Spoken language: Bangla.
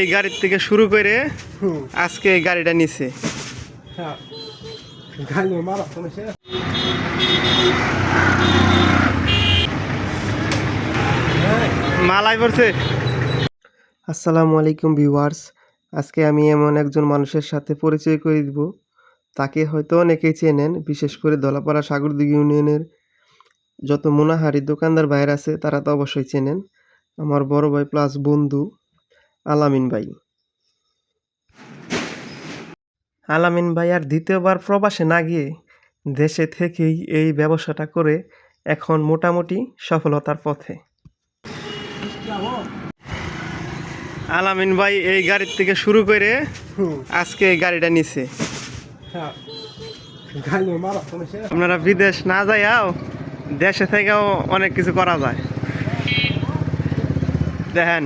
এই গাড়ির থেকে শুরু করে আজকে এই গাড়িটা নিছে। হ্যাঁ। মালাই পড়ছে। আসসালামু আলাইকুম ভিউয়ার্স। আজকে আমি এমন একজন মানুষের সাথে পরিচয় করে দিব। তাকে হয়তো অনেকেই চেনেন বিশেষ করে দলাপাড়া সাগরদিঘি ইউনিয়নের যত মোনাহারি দোকানদার বাইরে আছে তারা তো অবশ্যই চেনেন। আমার বড় ভাই প্লাস বন্ধু। আলামিন ভাই। আলামিন ভাই আর দ্বিতীয়বার প্রবাসে না গিয়ে দেশে থেকেই এই ব্যবসাটা করে এখন মোটামুটি সফলতার পথে। আলামিন ভাই এই গাড়ির থেকে শুরু করে আজকে এই গাড়িটা নিছে। হ্যাঁ। আপনারা বিদেশ না যাইয়াও দেশে থেকেও অনেক কিছু করা যায়। দেখেন